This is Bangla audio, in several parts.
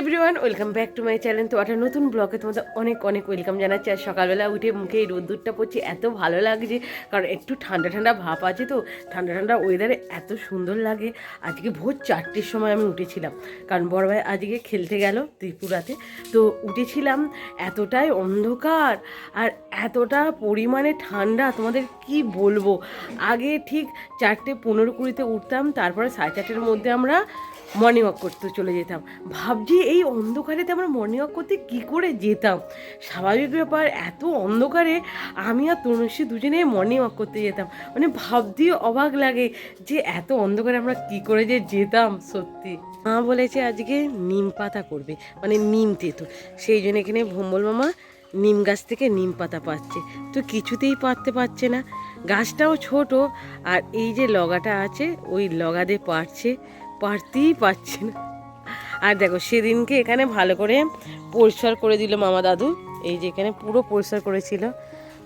Everyone welcome back to my channel তো একটা নতুন ব্লগে তোমাদের অনেক অনেক ওয়েলকাম জানাচ্ছি। আর সকালবেলা উঠে মুখে এই রোদ্দুরটা পড়ছে, এত ভালো লাগছে। কারণ একটু ঠান্ডা ঠান্ডা ভাব আছে তো, ঠান্ডা ঠান্ডা ওয়েদারে এত সুন্দর লাগে। আজকে ভোর চারটের সময় আমি উঠেছিলাম। কারণ বড় ভাই আজকে খেলতে গেল ত্রিপুরাতে। তো উঠেছিলাম, এতটাই অন্ধকার আর এতটা পরিমাণে ঠান্ডা। তোমাদের কি বলব? আগে ঠিক চারটে পনেরো কুড়িতে উঠতাম, তারপরে সাড়ে চারটের মধ্যে আমরা মর্নিং ওয়াক করতে চলে যেতাম। ভাবছি এই অন্ধকারেতে আমরা মর্নিং ওয়াক করতে কী করে যেতাম? স্বাভাবিক ব্যাপার, এত অন্ধকারে আমি আর তনুশ্রী দুজনে মর্নিং ওয়াক করতে যেতাম। মানে ভাবতেই অবাক লাগে যে এত অন্ধকারে আমরা কী করে যে যেতাম সত্যি। মা বলেছে আজকে নিম পাতা করবে মানে নিম তেতো সেই জন্য এখানে ভম্বল মামা নিম গাছ থেকে নিম পাতা পাচ্ছে। তো কিছুতেই পারতে পারছে না। গাছটাও ছোট, আর এই যে লগাটা আছে, ওই লগাতে পারছে। পারতেই পারছে না। আর দেখো, সেদিনকে এখানে ভালো করে পরিষ্কার করে দিল মামা দাদু। এই যে এখানে পুরো পরিষ্কার করেছিল।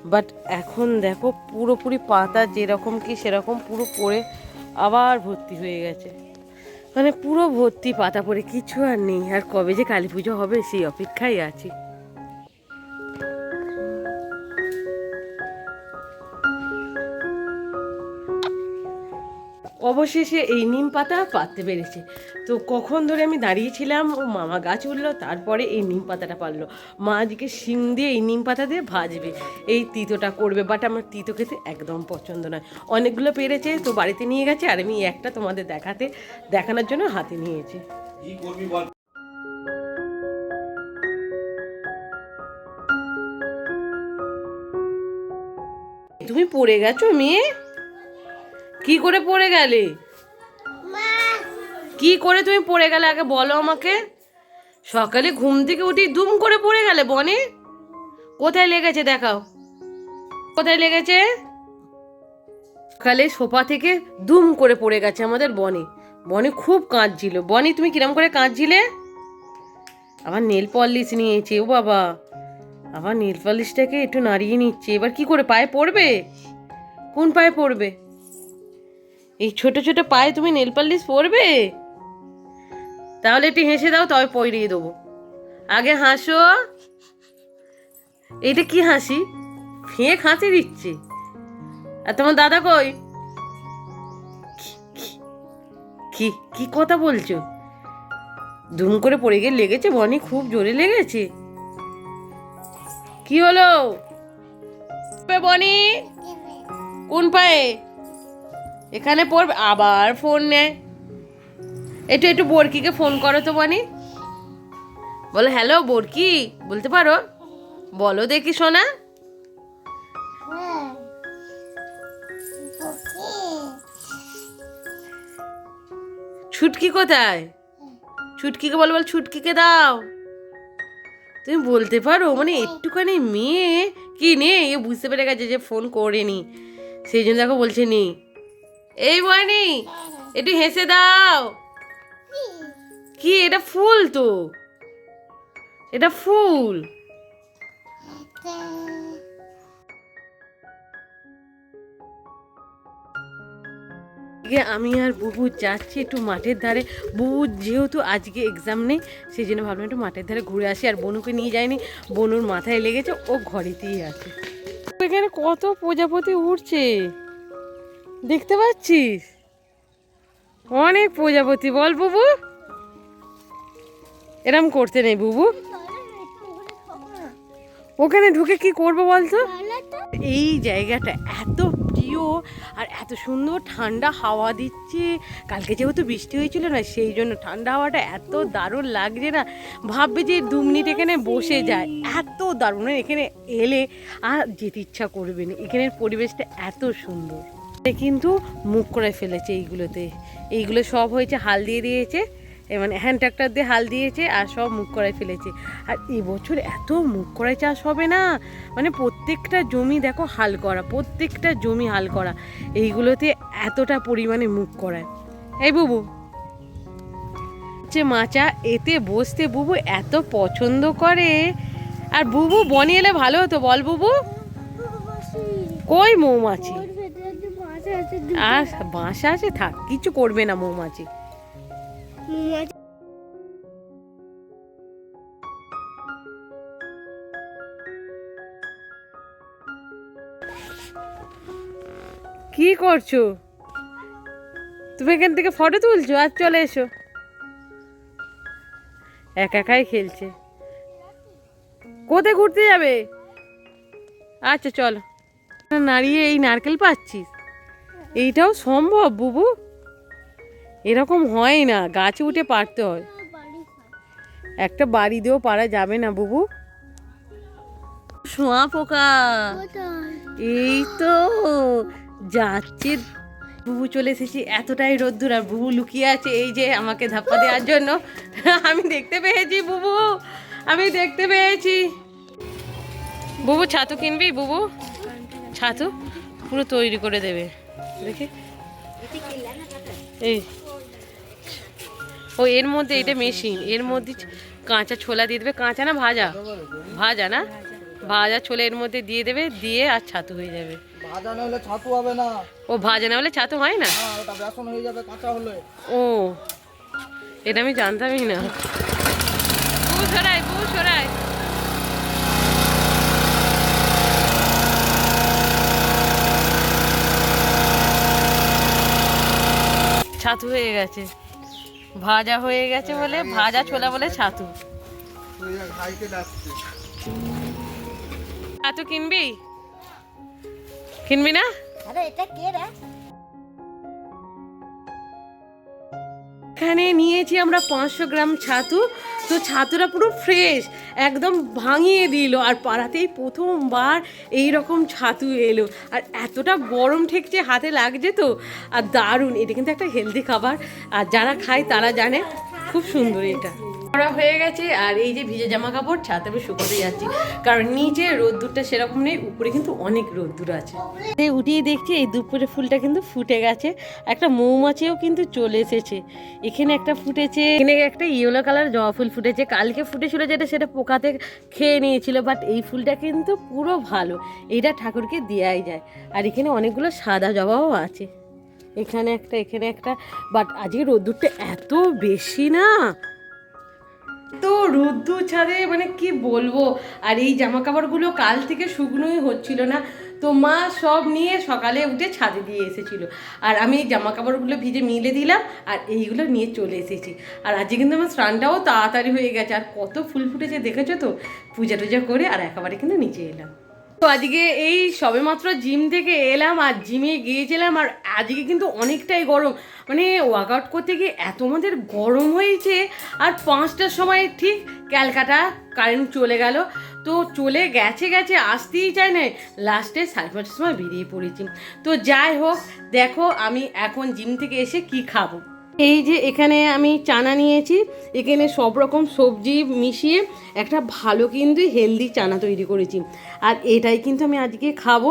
বাট এখন দেখো, পুরোপুরি পাতা যেরকম কি সেরকম পুরো পড়ে আবার ভর্তি হয়ে গেছে। মানে পুরো ভর্তি পাতা পড়ে, কিছু আর নেই। আর কবে যে কালী পুজো হবে, সেই অপেক্ষায় আছি। অবশেষে এই নিম পাতা পাততে পেরেছে। তো কখন ধরে আমি দাঁড়িয়েছিলাম ও মামা গাছ উঠল তারপরে এই নিম পাতাটা পারল মা আজকে শিং দিয়ে এই নিম পাতা দিয়ে ভাজবে। এই তিতোটা করবে বাট আমার তিতো খেতে একদম পছন্দ নয়। অনেকগুলো পেরেছে তো বাড়িতে নিয়ে গেছে আর আমি একটা তোমাদের দেখাতে দেখানোর জন্য হাতে নিয়েছি। বল? তুমি পড়ে গেছো মেয়ে? কি করে পড়ে গেলে? কি করে তুমি পড়ে গেলে আগে বলো আমাকে? সকালে ঘুম থেকে উঠি দুম করে পড়ে গেলে বনে? কোথায় লেগেছে দেখাও। কোথায় লেগেছে? সকালে সোফা থেকে দুম করে পড়ে গেছে আমাদের বনে। বনে খুব কাঁদছিল। বনি তুমি কিরম করে কাঁদছিলে? আবার নেল পলিশ নিয়েছে ও বাবা। আবার নেল পলিশটাকে একটু নাড়িয়ে নিচ্ছে। এবার কি করে পায়ে পড়বে? কোন পায়ে পড়বে? এই ছোট ছোট পায়ে তুমি নেল পলিশ পরবে? তাহলে একটু হেসে দাও, তবে পরিয়ে দেবো। আগে হাসো। এইটা কি হাসি? ফেঁক হাসি দিচ্ছে। আর তোমার দাদা কই? কি- কি- কথা বলছো? ধুম করে পড়ে গিয়ে লেগেছে, বনি খুব জোরে লেগেছে। কি হলো? বনি, কোন পায়ে? এখানে পড়বে, আবার ফোন নেয়। একটু একটু বরকিকে ফোন করো তো বনি বলো হ্যালো বরকি, বলতে পারো? বলো দেখি, সোনা। ছুটকি কোথায়? ছুটকিকে বলো, বল, ছুটকিকে দাও। তুমি বলতে পারো মানে একটুখানি মেয়ে। কি নে? এ বুঝতে পেরে গেছে যে ফোন করেনি। সেই জন্য দেখো বলছে নি এই বয়নি একটু হেসে দাও। কি, এটা ফুল তো? এটা ফুল। আমি আর বুবু যাচ্ছি একটু মাঠের ধারে। বুবু যেহেতু আজকে এক্সাম নেই, সেই জন্য ভাবলাম একটু মাঠের ধারে ঘুরে আসি, আর বনুকে নিয়ে যায়নি বনুর মাথায় লেগেছে, ও ঘরেতেই আছে। এখানে কত প্রজাপতি উঠছে দেখতে পাচ্ছিস? অনেক প্রজাপতি। বল বুবু। এরম করতে নেই বুবু। ওখানে ঢুকে কি করব বলতো? এই জায়গাটা এত প্রিয় আর এত সুন্দর। ঠান্ডা হাওয়া দিচ্ছে। কালকে যেহেতু বৃষ্টি হয়েছিল না, সেই জন্য ঠান্ডা হাওয়াটা এত দারুণ লাগছে না। ভাববে যে দু মিনিট এখানে বসে যায়। এত দারুণ। আর এখানে এলে আর যেতে ইচ্ছা করবে না। এখানের পরিবেশটা এত সুন্দর। কিন্তু মুখ করে ফেলেছে এইগুলোতে। এইগুলো সব হয়েছে হাল দিয়ে দিয়েছে এ মানে হ্যান্ড ট্রাক্টর দিয়ে হাল দিয়েছে আর সব মুখ করাই ফেলেছে। আর এবছর এত মুখ করাই চাষ হবে না। মানে প্রত্যেকটা জমি দেখো হাল করা প্রত্যেকটা জমি হাল করা। এইগুলোতে এতটা পরিমাণে মুখ করায়। এই বুবু। হচ্ছে মাচা এতে বসতে বুবু এত পছন্দ করে। আর বুবু বনি এলে ভালো হতো বল বুবু। কই মৌমাছি? আর বাসা আছে? থাক কিছু করবে না মৌমাছি। কি করছ? তুমি এখান থেকে ফটো তুলছো? আর চলে এসো। একা একাই খেলছে। কোথায় ঘুরতে যাবে? আচ্ছা চলো। নাড়িয়ে এই নারকেল পাচ্ছিস? এইটাও সম্ভব, বুবু? এরকম হয় না, গাছে উঠে পারতে হয়। একটা বাড়ি দিয়েও পারা যাবে না, বুবু। শোয়া পোকা। এই তো, যাচ্ছে। বুবু চলে এসেছি, এতটাই রোদ্দুর আর বুবু লুকিয়ে আছে, এই যে আমাকে ধাপ্পা দেওয়ার জন্য। আমি দেখতে পেয়েছি, বুবু। আমি দেখতে পেয়েছি। বুবু, ছাতু কিনবি, বুবু? ছাতু পুরো তৈরি করে দেবে। দেখি। এই। ও এর মধ্যে এটা মেশিন। এর মধ্যে কাঁচা ছোলা দিয়ে দেবে। কাঁচা না ভাজা? ভাজা না? ভাজা ছোলা এর মধ্যে দিয়ে দেবে দিয়ে আর ছাতু হয়ে যাবে। ভাজা না হলে ছাতু হবে না। ও ভাজা না হলে ছাতু হয় না? ওটা বেসন হয়ে যাবে কাঁচা হলে। ও এটা আমি জানতামই না। বউ সরাই বউ সরাই ছাতু হয়ে গেছে। ভাজা হয়ে গেছে বলে, ভাজা ছোলা বলে ছাতু। ছাতু কিনবি? কিনবি না? এটা কে এখানে নিয়েছি আমরা পাঁচশো গ্রাম ছাতু। তো ছাতুটা পুরো ফ্রেশ একদম ভাঙিয়ে দিল। আর পাড়াতেই প্রথমবার এই রকম ছাতু এলো। আর এতটা গরম ঠেকছে, হাতে লাগছে তো। আর দারুণ, এটা কিন্তু একটা হেলদি খাবার। আর যারা খায় তারা জানে, খুব সুন্দর এটা। করা হয়ে গেছে, আর এই যে ভিজে জামা কাপড় ছাতে আমি শুকোতে যাচ্ছি। কারণ নিচে রোদ্দুরটা সেরকম নেই, উপরে কিন্তু অনেক রোদ্দুর আছে। উঠিয়ে দেখছি, এই দুপুরে ফুলটা কিন্তু ফুটে গেছে। একটা মৌমাছিও কিন্তু চলে এসেছে। এখানে একটা ফুটেছে, এখানে একটা ইয়েলো কালার জবা ফুল ফুটেছে। কালকে ফুটেছিল যেটা, সেটা পোকাতে খেয়ে নিয়েছিল বাট এই ফুলটা কিন্তু পুরো ভালো। এইটা ঠাকুরকে দেওয়াই যায়। আর এখানে অনেকগুলো সাদা জবাও আছে। এখানে একটা এখানে একটা বাট আজকে রোদ্দুরটা এত বেশি না। রোদ্দুর ছাদে মানে কি বলব? আর এই জামা কাপড়গুলো কাল থেকে শুকনোই হচ্ছিল না। তো মা সব নিয়ে সকালে উঠে ছাদে দিয়ে এসেছিল। আর আমি এই জামা কাপড়গুলো ভিজে মিলে দিলাম আর এইগুলো নিয়ে চলে এসেছি। আর আজকে কিন্তু আমার স্নানটাও তাড়াতাড়ি হয়ে গেছে। আর কত ফুল ফুটেছে দেখেছ তো? পূজা টুজা করে আর একেবারে কিন্তু নিচে এলাম। তো আজকে এই সবেমাত্র জিম থেকে এলাম আর জিমে গিয়েছিলাম আর আজকে কিন্তু অনেকটাই গরম। মানে ওয়ার্কআউট করতে গিয়ে এত আমাদের গরম হয়েছে আর পাঁচটার সময় ঠিক ক্যালকাটা কারেন্ট চলে গেল। তো চলে গেছে গেছে আসতেই চায় না লাস্টে সাড়ে পাঁচটার সময় বেরিয়ে পড়েছি। তো যাই হোক, দেখো আমি এখন জিম থেকে এসে কি খাব? এই যে এখানে আমি চানা নিয়েছি, এখানে সব রকম সবজি মিশিয়ে একটা ভালো কিন্তু হেলদি চানা তৈরি করেছি। আর এটাই কিন্তু আমি আজকে খাব,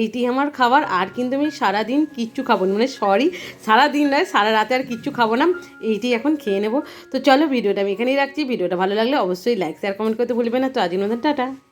এইটি আমার খাবার, আর কিন্তু আমি সারাদিন কিচ্ছু খাব না মানে সরি সারাদিন নয়, সারা রাতে আর কিচ্ছু খাব না, এইটি এখন খেয়ে নেব। তো চলো ভিডিওটা আমি এখানেই রাখছি, ভিডিওটা ভালো লাগলে অবশ্যই লাইক শেয়ার কমেন্ট করতে ভুলবে না, তো আজকের মতন টাটা।